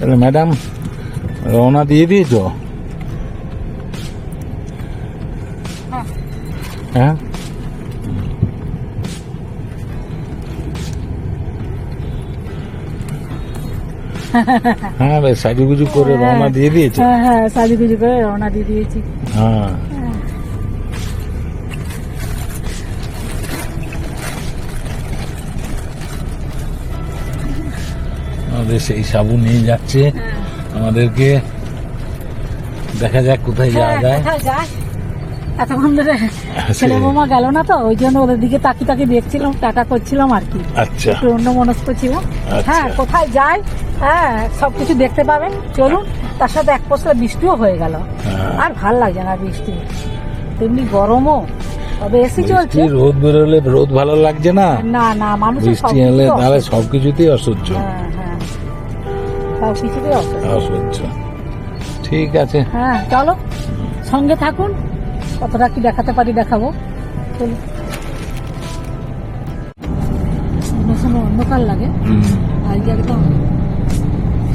তাহলে ম্যাডাম রওনা দিয়ে দিয়েছ? হ্যাঁ? হ্যাঁ বেশ সাজুগুজু করে রওনা দিয়ে দিয়েছে? হ্যাঁ হ্যাঁ সাজুগুজু করে রওনা দিয়ে দিয়েছি। হ্যাঁ। আমাদের সেই সাবু নিয়ে যাচ্ছে। আমাদেরকে দেখা যাক কোথায় যাওয়া হ্যাঁ, যায়। এতক্ষণ ধরে ছেলে বৌমা গেল না তো ওই জন্য ওদের দিকে তাকি তাকি দেখছিলাম টাটা করছিলাম আর কি। আচ্ছা। অন্য মনস্ক ছিলাম। আচ্ছা। হ্যাঁ কোথায় যায়? হ্যাঁ সবকিছু দেখতে পাবেন। চলুন তার সাথে এক পশলা বৃষ্টিও হয়ে গেল। হ্যাঁ। আর ভালো লাগছে না বৃষ্টি। তেমনি গরমও। তবে এসি চলছে। রোদ বেরোলে রোদ ভালো লাগছে না? না না মানুষের বৃষ্টি এলে তাহলে অসহ্য। সবকিছুতেই অসহ্য। হ্যাঁ হ্যাঁ। কিছুতেই অসহ্য অসহ্য ঠিক আছে। হ্যাঁ চলো। সঙ্গে থাকুন। কতটা কি দেখাতে পারি দেখাবো। চলো অন্ধকার লাগে। আজকে একদম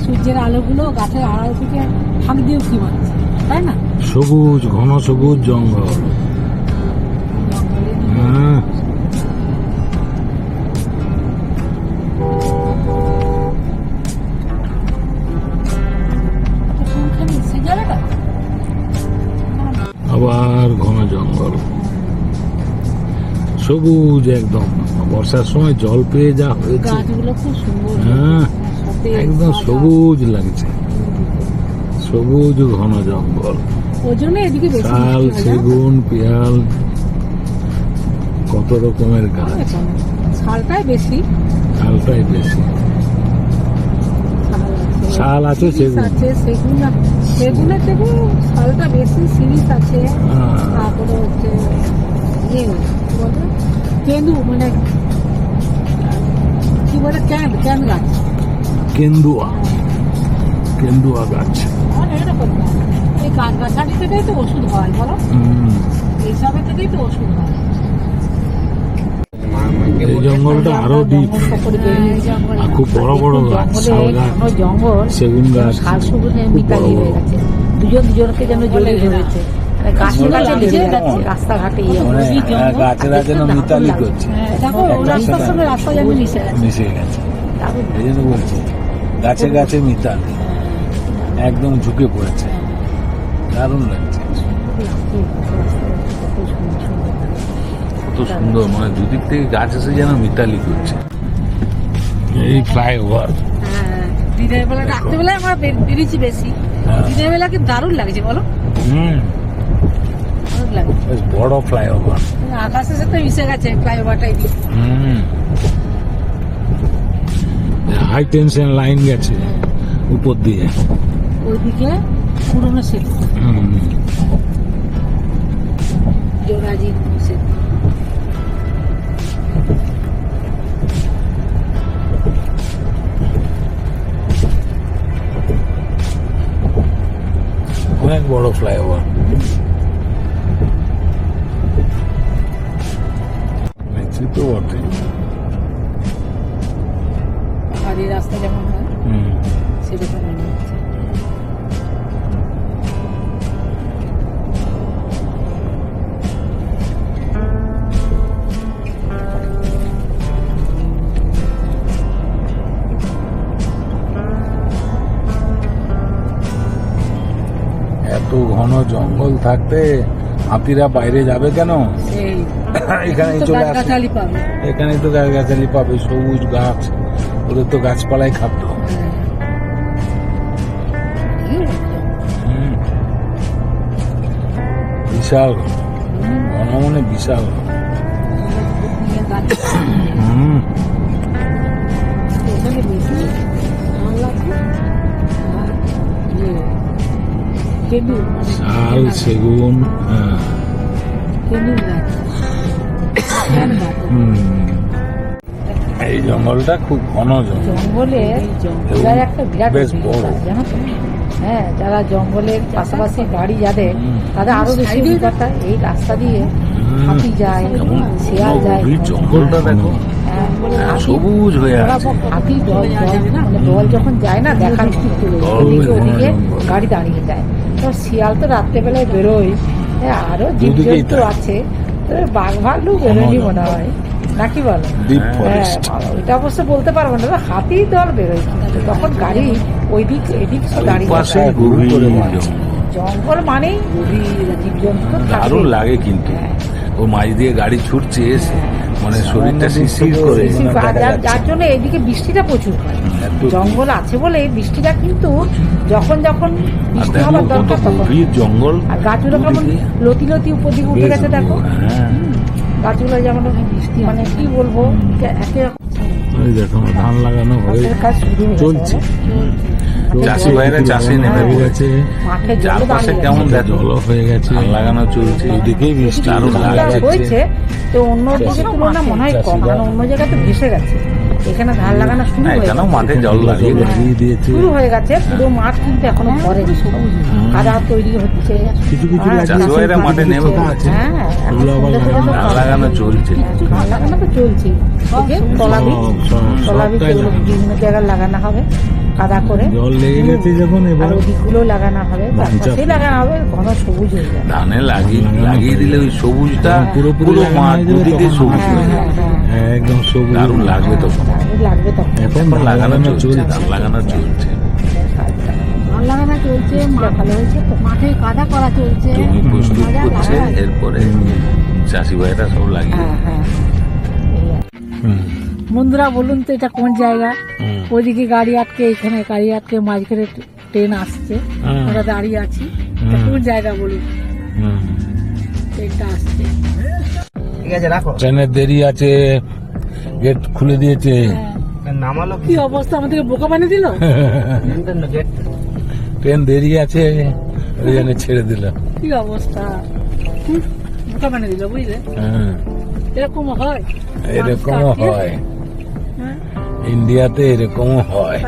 সূর্যের আলোগুলো গাছের আড়াল থেকে ফাঁক দিয়েও কি মারছে। তাই না? সবুজ ঘন সবুজ জঙ্গলে। সবুজ একদম। বর্ষার সময় জল পেয়ে যা হয়েছে। হ্যাঁ একদম সবুজ লাগছে। সবুজ ঘন জঙ্গল। শাল? সেগুন পিয়াল কত রকমের গাছ। শালটাই বেশি। শালটাই বেশি। শাল আছে সেগুন। আছে সেগুন সেগুনের থেকে শালটা বেশি সিরিজ আছে। হ্যাঁ। তারপরে হচ্ছে ইয়ে কেন্দু মানে কি বলে ক্যান ক্যান গাছ? কেন্দুয়া কেন্দুয়া গাছ। এই গাছ গাছালি থেকেই তো ওষুধ হয় বলো। এইসবের থেকেই তো ওষুধ হয়। এই জঙ্গলটা আরও ডিপ খুব বড় বড় গাছ, জঙ্গল সেগুন গাছ শাল সবুজে মিতালি হয়ে গেছে। দুজন দুজনকে যেন জড়িয়ে ধরেছে। মানে গাছে গাছে রাস্তাঘাটে ইয়ে মানে। গাছেরা যেন মিতালি করছে। হ্যাঁ, মিশে গেছে। গেছে। এই জন্য বলছি গাছে গাছে মিতালি একদম ঝুঁকে পড়েছে। দারুণ লাগছে। কত সুন্দর মানে দুদিক থেকে গাছ এসে যেন মিতালি করছে। এই ফ্লাইওভার হ্যাঁ দিনের বেলা রাত্রেবেলায় আমরা বেরিয়েছি বেশি। হ্যাঁ। দিনের বেলা কি দারুণ লাগছে বলো? হুম। দারুণ লাগে। বেশ বড় ফ্লাইওভার। আকাশের সাথে মিশে গেছে ফ্লাইওভারটা এদিকে হুম। হাই টেনশন লাইন গেছে উপর দিয়ে। ওইদিকে পুরনো সেতু হুম। সেতু অনেক বড় ফ্লাইওভার। তো বটে বাড়ির রাস্তা যেমন হয় সেরকম মনে হচ্ছে। এত ঘন জঙ্গল থাকতে হাতিরা বাইরে যাবে কেন? সেই এখানেই তো চলে আসে এখানেই তো গাছগাছালি পাবে সবুজ গাছ ওদের তো গাছপালাই খাদ্য। বিশাল ঘন মনে বিশাল। হুম। এখানে মানে শাল সেগুন হ্যাঁ এই জঙ্গলটা খুব ঘন জঙ্গল। জঙ্গলে জঙ্গলের একটা বিরাট বেশ বড়। জানো তো? হ্যাঁ যারা জঙ্গলের পাশাপাশি বাড়ি যাদের তাদের আরও বেশি অভিজ্ঞতা এই রাস্তা দিয়ে হাতি যায় শিয়াল যায়। জঙ্গলটা দেখো। হ্যাঁ। হ্যাঁ, সবুজ হয়ে আছে। হাতি জল জল মানে জল যখন যায় না দেখার ওদিকে ওদিকে গাড়ি দাঁড়িয়ে যায়। তো শিয়াল তো রাত্রেবেলায় বেরোয়। হ্যাঁ, আরও জীবজন্তু আছে। বাঘ ভাল্লুক বেরোয়নি মনে হয়। নাকি বলো? হ্যাঁ, হ্যাঁ, এটা অবশ্য বলতে পারব না হাতি দল বেরোয় কিন্তু তখন গাড়ি ওই দিক এদিক থাকে। জঙ্গল। মানে মানেই জীবজন্তু দারুণ লাগে কিন্তু। হ্যাঁ। ও মাঝ দিয়ে গাড়ি ছুটছে এসে। মানে শরীরটা শিরশির করে। যার- জন্য এদিকে বৃষ্টিটা প্রচুর হয়। জঙ্গল আছে বলে বৃষ্টিটা কিন্তু যখন যখন বৃষ্টি কত দরকার তখন জঙ্গল। আর গাছগুলো কেমন লতি লতি উপর দিকে উঠে গেছে দেখো। হ্যাঁ। গাছগুলো যেমন বৃষ্টি মানে কি বলব একে ধান লাগানো হয়ে হয়ে চলছে। চাষি ভাইরা চাষে নেমে পড়েছে গেছে। চারপাশে কেমন। দেখো? জল হয়ে গেছে। লাগানো চলছে। ওদিকেই বৃষ্টি বৃষ্টিটা হয়েছে। তো অন্য দিকের তুলনা মনে হয় কম। কারণ অন্য জায়গায় তো ভেসে গেছে। এখানে ধান লাগানো শুরু হয়ে এখানেও গেছে। মাঠে জল লাগিয়ে দিয়েছে। শুরু হয়ে গেছে। পুরো মাঠ কিন্তু এখনও ভরেনি কাদা তৈরি হচ্ছে। কিছু কিছু হ্যাঁ, লাগিয়েছে, চাষি ভাইরা মাঠে নেমে পড়েছে। হ্যাঁ ধান লাগানো চলছে। ধান লাগানো তো চলছে। তলাবি তলাবি। বিভিন্ন জায়গায় লাগানো হবে। কাদা করে। জল লেগে গেছে যখন আর এবার। ওদিকগুলো লাগানো হবে ধান চাষ লাগানো হবে ঘন সবুজ হয়ে যাবে। ধানে লাগিয়ে লাগিয়ে দিলে ওই সবুজটা পুরোপুরি পুরো মাঠ হয়ে দুদিকে সবুজ হ্যাঁ হয়ে হ্যাঁ যাবে হ্যাঁ। একদম সবুজ দারুণ লাগবে তখন। লাগবে তখন। এখন লাগানো চলছে। চলছে ধান লাগানো চলছে। লাগানো চলছে ভালো হয়েছে মাঠে কাদা করা চলছে। জমি প্রস্তুত করছে এরপরে চাষি ভাইরা সব লাগিয়ে হ্যাঁ হ্যাঁ। আর বন্ধুরা বলুন তো এটা কোন জায়গা? ওইদিকে গাড়ি আটকে এখানে গাড়ি আটকে মাঝখানে ট্রেন আসছে। আমরা দাঁড়িয়ে আছি। কোন জায়গা বলুন? হুম। ট্রেনটা আসছে। ঠিক আছে রাখো। ট্রেনের দেরি আছে গেট খুলে দিয়েছে। নামালো কি অবস্থা? আমাদেরকে বোকা বানিয়ে দিল? ট্রেন দেরি আছে ওই জন্য ছেড়ে দিল। কি অবস্থা? বোকা বানিয়ে দিল বুঝলে? হ্যাঁ, এরকম হয়? এরকমও হয় হ্যাঁ। ইন্ডিয়াতে এরকমও হয়।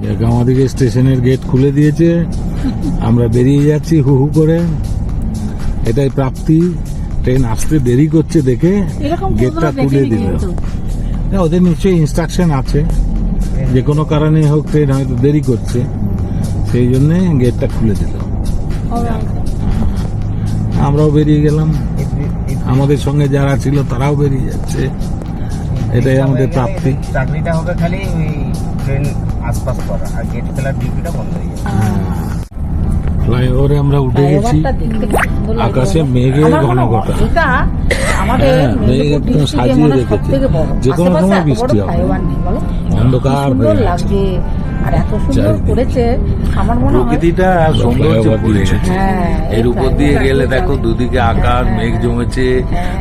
দেখ আমাদেরকে স্টেশনের গেট খুলে দিয়েছে। আমরা বেরিয়ে যাচ্ছি হু হু করে। এটাই প্রাপ্তি। ট্রেন আসতে দেরি করছে দেখে। গেটটা খুলে দিল। না, ওদের নিশ্চয়ই ইনস্ট্রাকশন আছে। যে কোনো কারণে হোক ট্রেন হয়তো দেরি করছে। সেই জন্যে গেটটা খুলে দিল। আমরাও বেরিয়ে গেলাম। আমাদের সঙ্গে যারা ছিল তারাও বেরিয়ে যাচ্ছে। এটাই আমাদের প্রাপ্তি। চাকরিটা হবে খালি ওই ট্রেন আশপাশ করা আর গেট ডিউটিটা বন্ধ হয়ে যাবে। ফ্লাইওভারে আমরা উঠে গেছি। আকাশে মেঘের আমার মনে হয় ঘনঘটা এটা আমাদের মেঘ একদম সাজিয়ে রেখেছে। যে কোনো সময় বৃষ্টি হবে। অন্ধকার হয়ে আর এত সুন্দর করেছে আমার মনে হয় প্রকৃতিটা সৌন্দর্য হ্যাঁ, এর উপর দিয়ে গেলে দেখো দুদিকে আকাশ হ্যাঁ, মেঘ জমেছে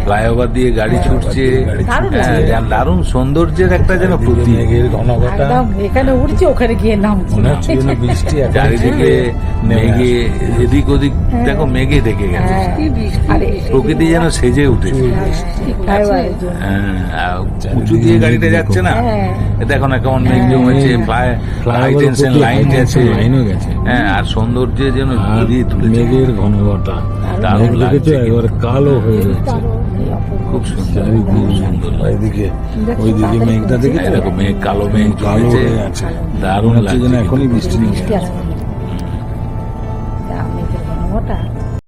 ফ্লাইওভার দিয়ে গাড়ি ছুটছে। দারুণ হ্যাঁ, লাগছে। আর দারুণ সৌন্দর্যের একটা যেন মেঘের ঘনঘটা। এখানে উঠছে ওখানে গিয়ে নামছে। বৃষ্টি চারিদিকে মেঘে এদিক ওদিক দেখো মেঘে ঢেকে গেছে। হ্যাঁ, প্রকৃতি যেন সেজে উঠেছে। হ্যাঁ, আর উঁচু দিয়ে গাড়িটা যাচ্ছে না? হ্যাঁ। দেখো না কেমন মেঘ জমেছে হাই টেনশন লাইন আছে। লাইনও গেছে। হ্যাঁ আর সৌন্দর্যে যেন আর ঘিরিয়ে তুলেছে। মেঘের ঘনঘটা। দারুণ মেঘ লাগছে। একবার কালো হয়ে যাচ্ছে। খুব সুন্দর। খুব সুন্দর ওইদিকে মেঘটা দেখে এরকম মেঘ কালো মেঘ কালো হয়ে আছে। দারুণ যেন এখনই বৃষ্টি নেমে